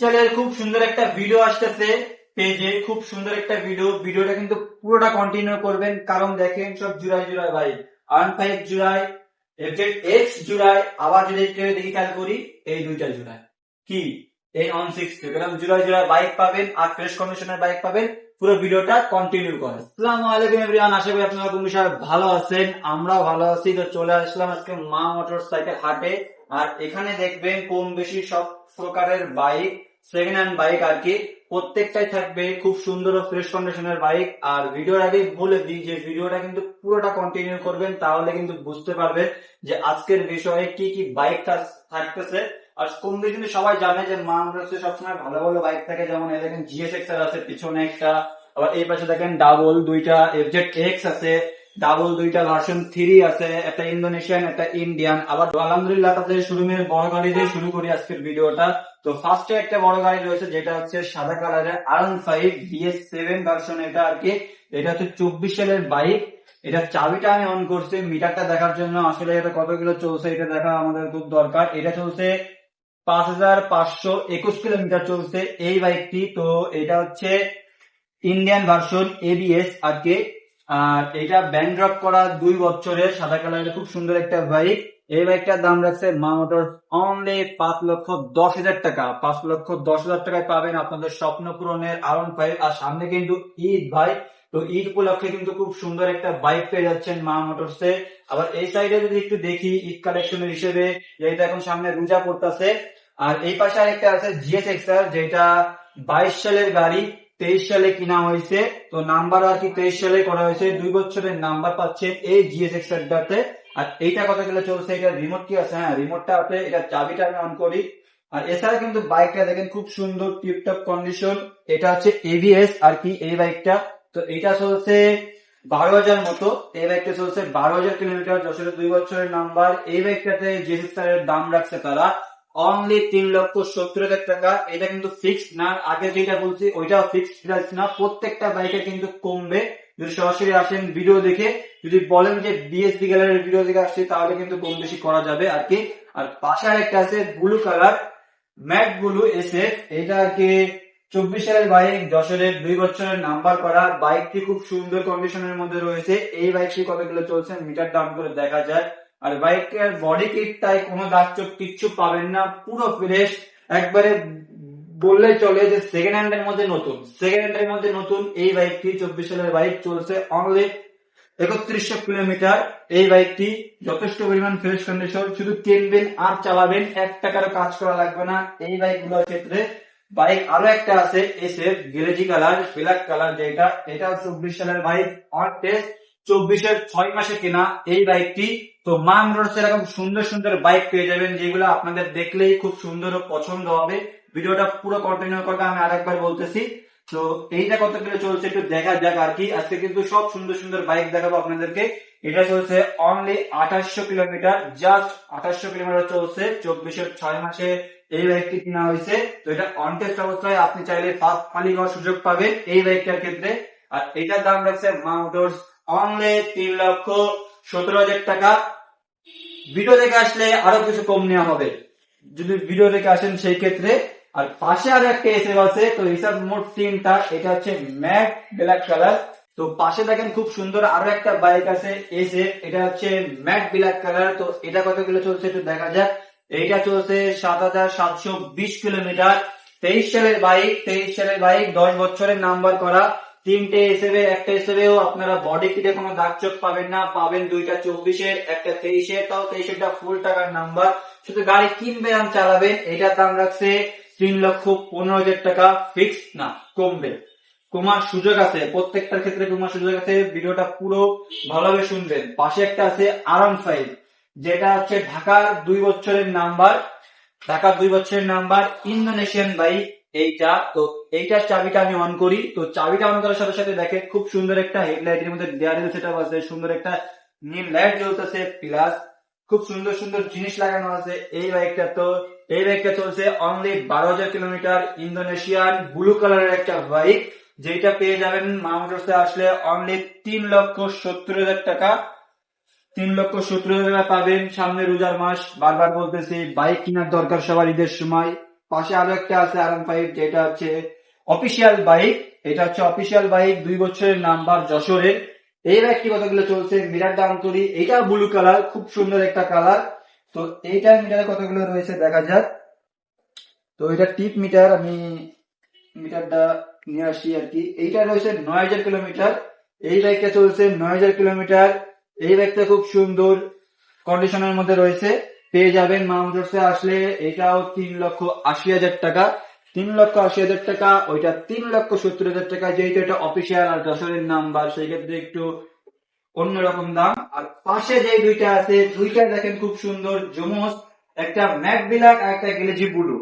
সালের খুব সুন্দর একটা ভিডিও আসতেছে পেজে খুব সুন্দর একটা ভিডিও ভিডিওটা কিন্তু পুরোটা কন্টিনিউ করবেন। কারণ দেখেন, সব জুড়াই জুড়াই ভাই। আর্ন ফাইভ জুড়াই এক্স জুড়াই আবার যদি দেখি খেয়াল করি, এই দুইটা জুড়াই কি? এই অন সিক্স এরকম জুড়াই জুড়াই বাইক পাবেন, আর ফ্রেশ কন্ডিশনের বাইক পাবেন, পুরো ভিডিওটা কন্টিনিউ করেন। আসসালামু আলাইকুম এভরিওয়ান আশা করি আপনারা কোন বিষয়ে ভালো আছেন। আমরাও ভালো আছি। তো চলে আসলাম আজকে মা মোটর সাইকেল হাটে। আর এখানে দেখবেন কম বেশি সব প্রকারের বাইক সেকেন্ড হ্যান্ড বাইক আর কি। প্রত্যেকটাই থাকবে খুব সুন্দর ও ফ্রেশ কন্ডিশনের বাইক আর ভিডিওর আগে বলে দিই যে ভিডিওটা কিন্তু পুরোটা কন্টিনিউ করবেন, তাহলে কিন্তু বুঝতে পারবেন যে আজকের বিষয়ে কি কি বাইক থাকতেছে। আর কম বেশি সবাই জানে যে মা সবসময় ভালো ভালো বাইক থাকে, যেমন এই দেখেন জিএসএক্স আর আছে, পিছনে একটা, আবার এই পাশে দেখেন ডাবল দুইটা এফজেড এক্স আছে। ডাবল দুইটা ভার্সন থ্রি আছে, একটা ইন্দোনেশিয়ান একটা ইন্ডিয়ান আবার আলহামদুলিল্লাহ তাদের শোরুমের বড় গাড়ি দিয়ে শুরু করি আজকের ভিডিওটা। তো ফার্স্টে একটা বড় গাড়ি রয়েছে, যেটা হচ্ছে সাদা কালারের R one five BS seven version এটা আর কি। এটা হচ্ছে চব্বিশ সালের বাইক এটা চাবিটা আমি অন করছি, মিটারটা দেখার জন্য। আসলে এটা কত কিলো চলছে এটা দেখা আমাদের খুব দরকার। এটা চলছে পাঁচ হাজার পাঁচশো একুশ কিলোমিটার চলছে এই বাইকটি তো এটা হচ্ছে ইন্ডিয়ান ভার্সন এবিএস আর কি। আর এটা ব্যান্ড ড্রপ করা দুই বছরের সাদা কালারের খুব সুন্দর একটা বাইক এই বাইকটার দাম রাখছে মা মোটর অনলি পাঁচ লক্ষ দশ হাজার টাকা। পাঁচ লক্ষ দশ হাজার টাকায় পাবেন আপনাদের স্বপ্ন পূরণের আরন ফাইভ আর সামনে কিন্তু ঈদ, ভাই। তো ঈদ উপলক্ষে কিন্তু খুব সুন্দর একটা বাইক পেয়ে যাচ্ছেন মা মোটরসে আবার এই সাইডে যদি একটু দেখি ঈদ কালেকশনের হিসেবে যেটা এখন সামনে রোজা পড়তেছে। আর এই পাশে আরেকটা আছে জিএস এক্সার যেটা বাইশ সালের গাড়ি। তেইশ সালে কিনা হয়েছে? তো নাম্বার আর কি তেইশ সালে করা হয়েছে। দুই বছরের নাম্বার পাচ্ছেন এই জিএস এক্সারটাতে আর এইটা কথা গেলে চলছে, এটা রিমোট কি আছে? হ্যাঁ রিমোটটা আছে, এটা চাবিটা আমি অন করি। আর এছাড়া কিন্তু বাইকটা দেখেন, খুব সুন্দর টিপটপ কন্ডিশন এটা হচ্ছে এভিএস আর কি এই বাইকটা তো এটা চলছে বারো হাজার মতো। এই বাইকটা চলছে বারো হাজার কিলোমিটার, যশোরের দুই বছরের নাম্বার। এই বাইকটাতে যে দাম রাখছে তারা অনলি তিন লক্ষ সত্তর হাজার টাকা, এটা কিন্তু ফিক্সড না। আগে যেটা বলছি, ওইটাও ফিক্সড প্রাইস না। প্রত্যেকটা বাইকে কিন্তু কমবে। যদি সরাসরি আসেন ভিডিও দেখে, যদি বলেন যে বিএসবি গ্যালারির ভিডিও দেখে আসছে, তাহলে কিন্তু কম বেশি করা যাবে আর কি। আর পাশে একটা আছে ব্লু কালার ম্যাট ব্লু এসে এটা আর কি চব্বিশ সালের বাইক যশোরের দুই বছরের নাম্বার করা। বাইকটি খুব সুন্দর কন্ডিশনের মধ্যে রয়েছে। এই বাইকটি কতগুলো চলছে মিটার ডাউন করে দেখা যায়। আর বাইকের বডি কিটটায় কোনো দাগ চোখ কিচ্ছু পাবেন না, পুরো ফ্রেশ একবারে বললে চলে যে সেকেন্ড হ্যান্ড এর মধ্যে নতুন। সেকেন্ড হ্যান্ড এর মধ্যে নতুন, এই বাইকটি চব্বিশ সালের বাইক চলছে অনলি একত্রিশশো কিলোমিটার। এই বাইকটি যথেষ্ট পরিমাণ ফ্রেশ কন্ডিশন শুধু কিনবেন আর চালাবেন, এক টাকারও কাজ করা লাগবে না। এই বাইকগুলোর ক্ষেত্রে বাইক আরও একটা আছে এসএফ গেরেজি কালার ব্ল্যাক কালার যেটা, এটা চব্বিশ সালের বাইক অন টেস্ট চব্বিশের ছয় মাসে কেনা এই বাইকটি, তো মান রোডস এরকম সুন্দর সুন্দর বাইক পেয়ে যাবেন, যেগুলো আপনাদের দেখলেই খুব সুন্দর ও পছন্দ হবে। ভিডিওটা পুরো কন্টিনিউ করতে আমি আরেকবার বলতেছি। তো এইটা কত কিলো চলছে একটু দেখা যাক আর কি। আজকে কিন্তু সব সুন্দর সুন্দর বাইক দেখাবো আপনাদেরকে। এটা চলছে অনলি আঠাশশো কিলোমিটার জাস্ট আঠাশশো কিলোমিটার চলছে। চব্বিশের ছয় মাসে এই বাইকটি কিনা হয়েছে। তো এটা অনটেস্ট অবস্থায় আপনি চাইলে ফার্স্ট ফালি হওয়ার সুযোগ পাবেন এই বাইকটার ক্ষেত্রে। আর এটার দাম রাখছে মা মোটরস অনলি তিন লক্ষ সতেরো হাজার টাকা। ভিডিও দেখে আসলে আরও কিছু কম নেওয়া হবে। যদি ভিডিও দেখে আসেন সেই ক্ষেত্রে। আর পাশে আর একটা এসে আছে, তো হিসাব মোট তিনটা। এটা হচ্ছে ম্যাট ব্ল্যাক কালার তো পাশে দেখেন খুব সুন্দর আরও একটা বাইক আছে এসে এটা হচ্ছে ম্যাট ব্ল্যাক কালার তো এটা কত কিলো চলছে একটু দেখা যাক। এইটা চলছে সাত হাজার সাতশো বিশ কিলোমিটার। তেইশ সালের বাইক তেইশ সালের বাইক দশ বছরের নাম্বার করা। তিনটে হিসেবে, একটা হিসেবেও আপনারা বডি কিটে কোনো দাগ চোখ পাবেন না। পাবেন দুইটা চব্বিশের, একটা তেইশের, তাও তেইশেরটা ফুল টাকার নাম্বার শুধু গাড়ি কিনবেন আর চালাবেন এটা দাম রাখছে তিন লক্ষ পনেরো হাজার টাকা। ফিক্স না, কমবে। কমার সুযোগ আছে, প্রত্যেকটার ক্ষেত্রে কমার সুযোগ আছে। ভিডিওটা পুরো ভালোভাবে শুনবেন। পাশে একটা আছে আরাম ফাইভ যেটা হচ্ছে ঢাকার দুই বছরের নাম্বার ঢাকার দুই বছরের নাম্বার ইন্দোনেশিয়ান বাইক এইটা, তো এইটার চাবিটা আমি অন করি। তো চাবিটা অন করার সাথে সাথে দেখে খুব সুন্দর একটা হেডলাইট এর মধ্যে ডিআরএল সেট আছে সুন্দর একটা নীল লাইট জ্বলতেছে প্লাস খুব সুন্দর সুন্দর জিনিস লাগানো আছে এই বাইকটা তো এই বাইকটা চলছে অনলি বারো হাজার কিলোমিটার ইন্দোনেশিয়ান ব্লু কালারের একটা বাইক যেটা পেয়ে যাবেন মামোটরসে আসলে অনলি তিন লক্ষ সত্তর হাজার টাকা। তিন লক্ষ সত্তর হাজার টাকা পাবেন সামনে রোজার মাস। বারবার বলতেছি বাইক কেনার দরকার সবার ঈদের সময়। পাশে আরও একটা আছে আর ফাইভ যেটা হচ্ছে অফিসিয়াল বাইক এটা হচ্ছে অফিসিয়াল বাইক দুই বছরের নাম্বার যশোরের। এই বাইকটি কতগুলো চলছে? মিটার দাম করি এটা ব্লু কালার খুব সুন্দর একটা কালার তো এইটার মিটারে কতগুলো রয়েছে দেখা যাক। তো এটা টিপ মিটার আমি মিটারটা নিয়ে আসি আর কি। এইটা রয়েছে নয় হাজার কিলোমিটার। এই বাইকটা চলছে নয় হাজার কিলোমিটার। এই বাইকটা খুব সুন্দর কন্ডিশনের মধ্যে রয়েছে। পেয়ে যাবেন মাউন্টার্সে আসলে এটাও তিন লক্ষ আশি হাজার টাকা। তিন লক্ষ আশি হাজার টাকা, ওইটা তিন লক্ষ সত্তর হাজার টাকা, যেহেতু এটা অফিসিয়াল আর যশোরের নাম্বার সেই ক্ষেত্রে একটু অন্যরকম দাম। আর পাশে যে দুইটা আছে, দুইটা দেখেন খুব সুন্দর, জমস, একটা ম্যাক বিলাক আর একটা গেলেজি বুলু।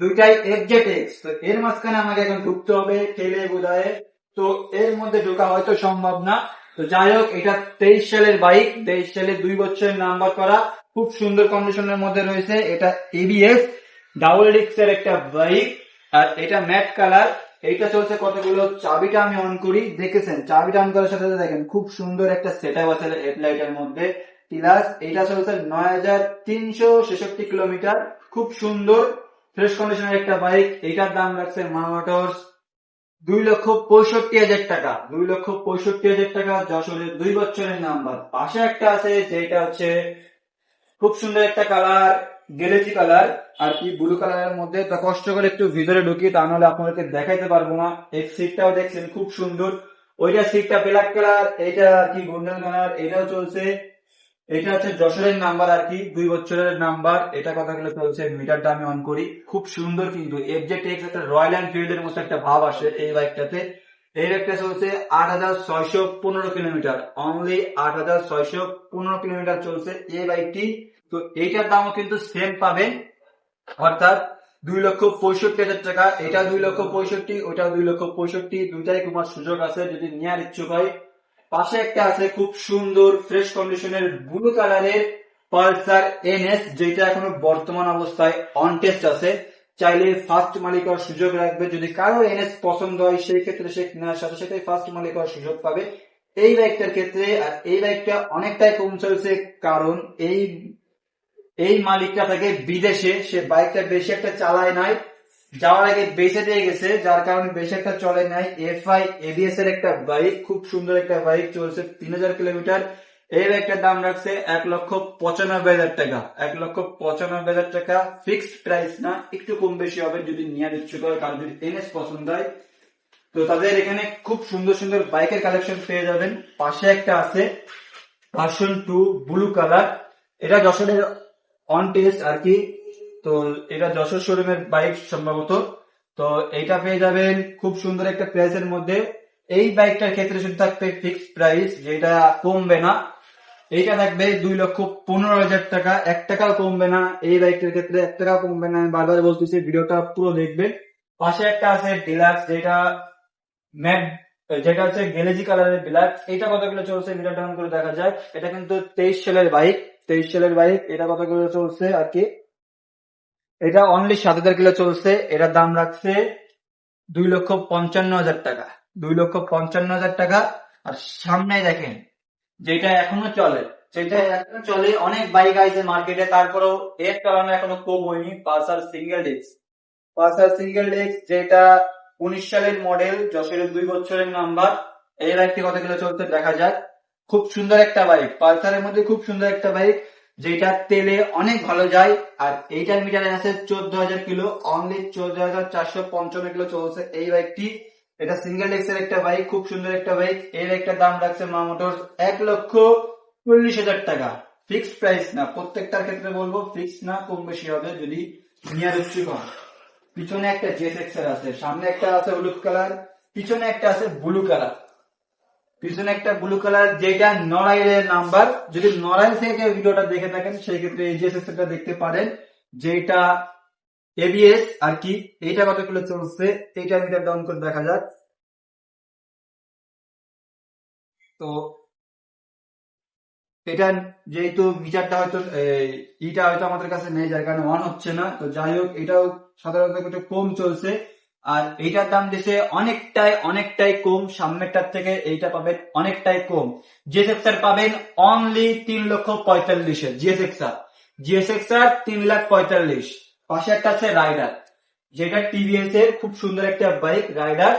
দুইটাই এক্স তো এর মাঝখানে আমাকে এখন ঢুকতে হবে ঠেলে বোধহয়। তো এর মধ্যে ঢোকা হয়তো সম্ভব না। তো যাই হোক, এটা তেইশ সালের বাইক তেইশ সালে দুই বছরের নাম্বার করা। খুব সুন্দর কন্ডিশনের মধ্যে রয়েছে। এটা এবিএস ডাবল ডিক্সের একটা বাইক আর এটা ম্যাট কালার এইটা চলছে কতগুলো? চাবিটা আমি অন করি। দেখেছেন? চাবিটা অন করার সাথে সাথে দেখেন, খুব সুন্দর একটা সেট আপ আছে হেডলাইটের মধ্যে। প্লাস এটা চলছে নয় হাজার তিনশো ছেষট্টি কিলোমিটার। খুব সুন্দর ফ্রেশ কন্ডিশনের একটা বাইক এটার দাম রাখছে মা মোটরস দুই লক্ষ পঁয়ষট্টি হাজার টাকা। দুই লক্ষ পঁয়ষট্টি হাজার টাকা, যশোরের দুই বছরের নাম্বার। পাশে একটা আছে, যেটা হচ্ছে খুব সুন্দর একটা কালার গেলেজি কালার আর কি ব্লু কালারের মধ্যে। কষ্ট করে একটু ভিতরে ঢুকি তা নাহলে আপনাদেরকে দেখাইতে পারব না। এই সিটটাও দেখছেন, খুব সুন্দর। ওইটা সিটটা ব্ল্যাক কালার এইটা আর কি গোল্ডেন কালার এটাও চলছে। এটা হচ্ছে যশোরের নাম্বার আর কি, দুই বছরের নাম্বার এটা কথাগুলো চলছে, মিটারটা আমি অন করি। খুব সুন্দর কিন্তু এফজেড এক্স একটা রয়্যাল এনফিল্ড এর মতো একটা ভাব আসে এই বাইকটাতে এই বাইকটা চলছে আট হাজার ছয়শো পনেরো কিলোমিটার। অনলি আট হাজার ছয়শো পনেরো কিলোমিটার চলছে এই বাইকটি তো এইটার দামও কিন্তু সেম পাবেন অর্থাৎ দুই লক্ষ পঁয়ষট্টি হাজার টাকা। এটা দুই লক্ষ পঁয়ষট্টি, ওটা দুই লক্ষ পঁয়ষট্টি, দুইটাই তোমার সুযোগ আছে যদি নেওয়ার ইচ্ছুক হয়। পাশে একটা আছে খুব সুন্দর ফ্রেশ কন্ডিশনের ব্লু কালারের পালসার এনএস যেটা এখনও বর্তমান অবস্থায় অন টেস্ট আছে। চাইলে ফার্স্ট মালিক হওয়ার সুযোগ রাখবে। যদি কারও এনএস পছন্দ হয়, সেই ক্ষেত্রে সে কেনার সাথে সাথে ফার্স্ট মালিক হওয়ার সুযোগ পাবে। এই বাইকটার ক্ষেত্রে, আর এই বাইকটা অনেকটাই কম চলছে কারণ এই এই মালিকটা থাকে বিদেশে। সে বাইকটা বেশি একটা চালায় নাই। যাওয়ার আগে বেঁচে দিয়ে গেছে, যার কারণে বেশি একটা চলে নাই। এফআই এবিএস এর একটা বাইক খুব সুন্দর একটা বাইক চলছে, তিন হাজার কিলোমিটার এই বাইকটার দাম রাখছে এক লক্ষ পঁচানব্বই হাজার টাকা। এক লক্ষ পঁচানব্বই হাজার টাকা ফিক্সড প্রাইস না, একটু কম বেশি হবে যদি নেওয়ার ইচ্ছুক হয় কারণ যদি এনএস পছন্দ হয়, তো তাদের এখানে খুব সুন্দর সুন্দর বাইকের কালেকশন পেয়ে যাবেন। পাশে একটা আছে ভার্সন টু ব্লু কালার এটা যশোরের অন টেস্ট আর কি। তো এটা যশোর শোরুমের বাইক সম্ভবত। তো এটা পেয়ে যাবেন খুব সুন্দর একটা প্রাইসের মধ্যে। এই বাইকটার ক্ষেত্রে শুধু থাকবে ফিক্সড প্রাইস যেটা কমবে না। এইটা থাকবে দুই লক্ষ পনেরো হাজার টাকা। এক টাকাও কমবে না। এই বাইকটার ক্ষেত্রে এক টাকাও কমবে না। আমি বারবার বলতেছি, ভিডিওটা পুরো দেখবেন। পাশে একটা আছে ডিলাক্স, যেটা ম্যাট যেটা হচ্ছে গেলেজি কালারের ব্ল্যাক এটা কতগুলো চলছে মিটার ডাউন করে দেখা যায় এটা কিন্তু তেইশ সালের বাইক। তেইশ সালের বাইক, এটা কতগুলো চলছে আর কি? এটা অনলি সাত হাজার কিলো চলছে। এটার দাম রাখছে দুই লক্ষ পঞ্চান্ন হাজার টাকা। দুই লক্ষ পঞ্চান্ন হাজার টাকা। আর সামনে দেখেন যেটা এখনও চলে সেটা এখনও চলে, অনেক বাইক আছে মার্কেটে তারপরেও এর কারণে এখনও কম হয়নি, Pulsar single disc Pulsar single disc যেটা উনিশ সালের মডেল যশোরের দুই বছরের নাম্বার এই বাইকটি কতগুলো চলছে দেখা যাক। খুব সুন্দর একটা বাইক পালসারের মধ্যে খুব সুন্দর একটা বাইক যেটা তেলে অনেক ভালো যায়, আর এইটার মিটারে আছে চোদ্দ হাজার কিলো অনলি চোদ্দ হাজার চারশো পঞ্চান্ন কিলো চলছে এই বাইকটি এটা সিঙ্গেল ডিস্কের একটা বাইক খুব সুন্দর একটা বাইক এর একটা দাম রাখছে মা মোটরস এক লক্ষ চল্লিশ হাজার টাকা। ফিক্সড প্রাইস না, প্রত্যেকটার ক্ষেত্রে বলব ফিক্স না, কম বেশি হবে যদি নিয়ার উচ্চুক হন পিছনে একটা জেস এর আছে, সামনে একটা আছে হলুদ কালার পিছনে একটা আছে ব্লু কালার পিছনে একটা ব্লু কালার যেটা নড়াইলের নাম্বার যদি নড়াইল থেকে ভিডিওটা দেখে থাকেন, সেই ক্ষেত্রে এই জেস টা দেখতে পারেন, যেটা এবিএস আর কি? এইটা কতগুলো চলছে? এইটা মিটার ডাউন করে দেখা যাক। তো, এটা যেহেতু মিটারটা হয়তো ইটা হয়তো আমাদের কাছে নেই, যার কারণে অন হচ্ছে না। তো যাই হোক, এটাও সাধারণত একটু কম চলছে। আর এইটার দাম দেশে অনেকটাই অনেকটাই কম। সামনেরটার থেকে এইটা পাবেন অনেকটাই কম। জিএসএক্সআর পাবেন অনলি তিন লক্ষ পঁয়তাল্লিশে। জিএসএক্সআর জিএসএক্সআর তিন লাখ পঁয়তাল্লিশ। পাশে একটা আছে রাইডার, যেটা টিভিএস এর খুব সুন্দর একটা বাইক, রাইডার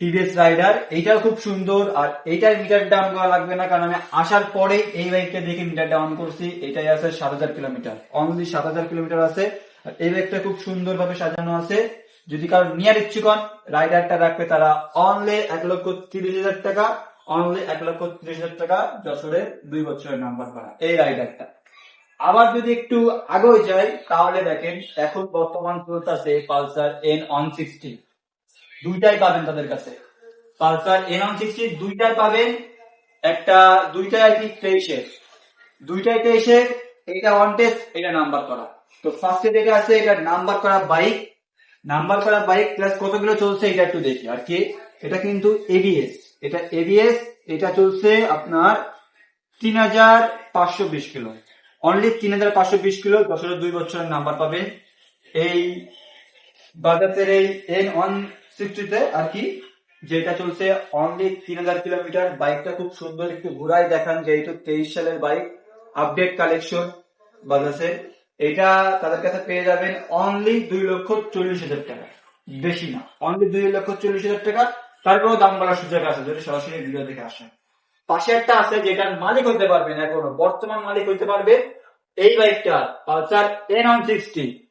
টিভিএস রাইডার। এইটাও খুব সুন্দর, আর এইটার মিটার ডাউন করা লাগবে না, কারণ আমি আসার পরে এই বাইকটা দেখে মিটার ডাউন করছি। এটাই আছে সাত হাজার কিলোমিটার অনলি সাত হাজার কিলোমিটার আছে। আর এই বাইকটা খুব সুন্দর ভাবে সাজানো আছে। যদি কারও নিয়ার ইচ্ছুক রাইডারটা রাখবে তারা অনলি এক লক্ষ তিরিশ হাজার টাকা অনলি এক লক্ষ তিরিশ হাজার টাকা, যশোরের দুই বছরের নাম্বার করা এই রাইডারটা। আবার যদি একটু আগে যাই, তাহলে দেখেন, এখন বর্তমান চলতেছে পালসার এন ওয়ান সিক্সটি দুইটাই পাবেন তাদের কাছে। পালসার এন ওয়ান সিক্সটি দুইটাই পাবেন একটা, দুইটাই আর কি তেইশের? দুইটাই তেইশের, এটা ওয়ান টেস্ট এটা নাম্বার করা। তো ফার্স্টে যেটা আছে এটা নাম্বার করা বাইক নাম্বার করা বাইক প্লাস কতগুলো চলছে, এটা একটু দেখি। আর কি? এটা কিন্তু এবিএস এটা এবিএস এটা চলছে আপনার তিন হাজার পাঁচশো বিশ কিলো। অনলি তিন হাজার পাঁচশো বিশ কিলো বছরের দুই বছরের নাম্বার পাবেন। এই বাজাজের এই এন ওয়ান সিক্সটিতে আর কি, যেটা চলছে অনলি তিন হাজার কিলোমিটার। বাইকটা খুব সুন্দর, একটু ঘুরাই দেখান যেহেতু তেইশ সালের বাইক। আপডেট কালেকশন বাজাজের এটা তাদের কাছে পেয়ে যাবেন অনলি দুই লক্ষ চল্লিশ হাজার টাকা। বেশি না অনলি দুই লক্ষ চল্লিশ হাজার টাকা। তারপরেও দাম বাড়ার সুযোগ আছে, যদি সরাসরি ভিডিও দেখে আসেন। পাশে একটা আছে যেটার মালিক হইতে পারবে না এখনও, বর্তমান মালিক হইতে পারবে এই বাইকটা, পালসার এন ওয়ান সিক্সটি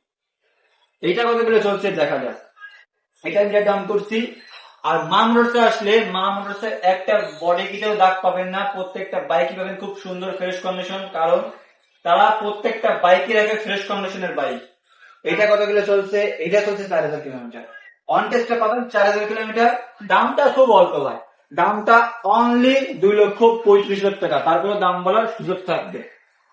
এইটা কত কতগুলো চলছে দেখা যাক। এটা আমি দাম করছি। আর মা মোটরসে আসলে মা মোটরসে একটা বডি কিটেও দাগ পাবেন না, প্রত্যেকটা বাইকই পাবেন খুব সুন্দর ফ্রেশ কন্ডিশন কারণ তারা প্রত্যেকটা বাইকই রাখে ফ্রেশ কন্ডিশনের বাইক এটা কত কতগুলো চলছে? এটা চলছে চার হাজার কিলোমিটার। অন টেস্টটা পাবেন চার হাজার কিলোমিটার। দামটা খুব অল্প ভাই। দামটা অনলি দুই লক্ষ পঁয়ত্রিশ হাজার টাকা। তারপরে দাম বলার সুযোগ থাকবে।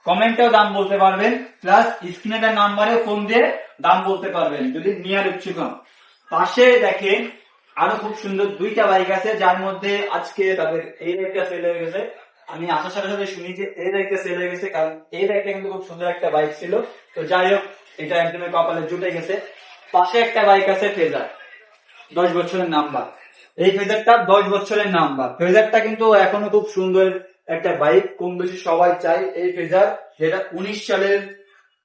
কমেন্টেও দাম বলতে পারবেন প্লাস স্ক্রিনে নাম্বারে ফোন দিয়ে দাম বলতে পারবেন, যদি নিয়ার ইচ্ছুক পাশে দেখেন, আরও খুব সুন্দর দুইটা বাইক আছে, যার মধ্যে আজকে তাদের এই বাইকটা সেল হয়ে গেছে। আমি আসার সাথে সাথে শুনি যে এই বাইকটা সেল হয়ে গেছে, কারণ এই বাইকটা কিন্তু খুব সুন্দর একটা বাইক ছিল। তো যাই হোক, এটা একদমই কপালে জুটে গেছে। পাশে একটা বাইক আছে ফেজার দশ বছরের নাম্বার এই ফেজারটা দশ বছরের নাম্বার ফেজারটা কিন্তু এখনও খুব সুন্দর একটা বাইক কম বেশি সবাই চাই এই ফেজার যেটা উনিশ সালের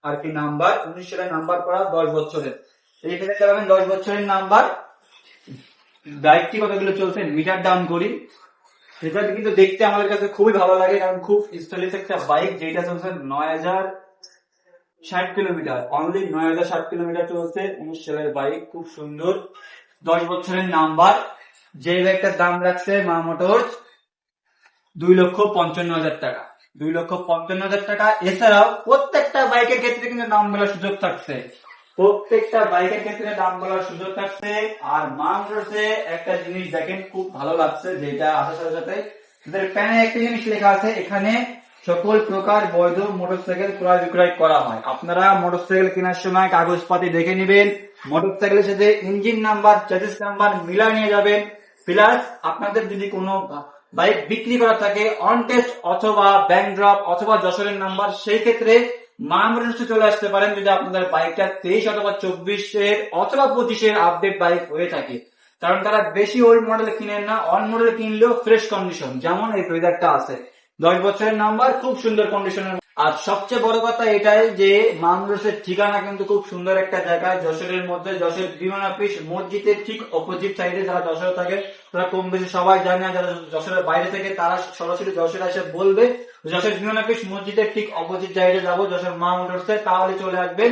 আর কি নাম্বার উনিশ সালের নাম্বার করা দশ বছরের। এই ফেজারটা পাবেন দশ বছরের নাম্বার বাইকটি কতগুলো চলছে মিটার ডাউন করি। সেটা কিন্তু দেখতে আমাদের কাছে খুবই ভালো লাগে, কারণ খুব স্টাইলিশ একটা বাইক যেটা চলছে নয় হাজার ষাট কিলোমিটার। অনলি নয় হাজার ষাট কিলোমিটার চলছে উনিশ সালের বাইক খুব সুন্দর। দশ বছরের নাম্বার যে বাইকটার দাম রাখছে মা মোটরস দুই লক্ষ পঞ্চান্ন হাজার টাকা। দুই লক্ষ পঞ্চান্ন হাজার টাকা। এছাড়াও প্রত্যেকটা বাইকের ক্ষেত্রে কিন্তু দাম বলার সুযোগ থাকছে। প্রত্যেকটা বাইকের ক্ষেত্রে দাম বলার সুযোগ থাকছে। আর মা একটা জিনিস দেখেন, খুব ভালো লাগছে, যেটা আসার সাথে সাথে প্যানে একটা জিনিস লেখা আছে, এখানে সকল প্রকার বৈধ মোটরসাইকেল ক্রয় বিক্রয় করা হয়। আপনারা মোটরসাইকেল কেনার সময় কাগজপাতি দেখে নেবেন। মোটরসাইকেলের সাথে ইঞ্জিন নাম্বার চার্জিস নাম্বার মিলা নিয়ে যাবেন। প্লাস আপনাদের যদি কোনো বাইক বিক্রি করা থাকে অন টেস্ট অথবা ব্যাংক ড্রপ অথবা যশোরের নাম্বার, সেই ক্ষেত্রে মা মোটরসে চলে আসতে পারেন যদি আপনাদের বাইকটা তেইশ অথবা চব্বিশের অথবা পঁচিশের আপডেট বাইক হয়ে থাকে। কারণ তারা বেশি ওল্ড মডেল কিনেন না অন মডেল কিনলেও ফ্রেশ কন্ডিশন যেমন এই ফেজারটা আছে। দশ বছরের নাম্বার, খুব সুন্দর কন্ডিশনের আর সবচেয়ে বড় কথা এটাই যে মামরসের ঠিকানা কিন্তু খুব সুন্দর একটা জায়গায় যশোরের মধ্যে, যশোর বিমান অফিস, মসজিদের ঠিক অপোজিট সাইডে যারা যশোরে থাকে, তারা কম বেশি সবাই জানে আর যারা যশোরের বাইরে থেকে, তারা সরাসরি যশোরে এসে বলবে, যশোর বিমান অফিস, মসজিদের ঠিক অপোজিট সাইডে যাব, যশোর মা মোটরসে তাহলে চলে আসবেন।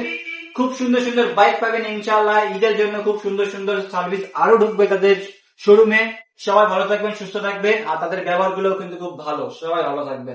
খুব সুন্দর সুন্দর বাইক পাবেন ইনশাআল্লাহ। ঈদের জন্য খুব সুন্দর সুন্দর সার্ভিস আরও ঢুকবে তাদের শোরুমে সবাই ভালো থাকবেন, সুস্থ থাকবেন, আর তাদের ব্যবহারগুলো কিন্তু খুব ভালো। সবাই ভালো থাকবেন।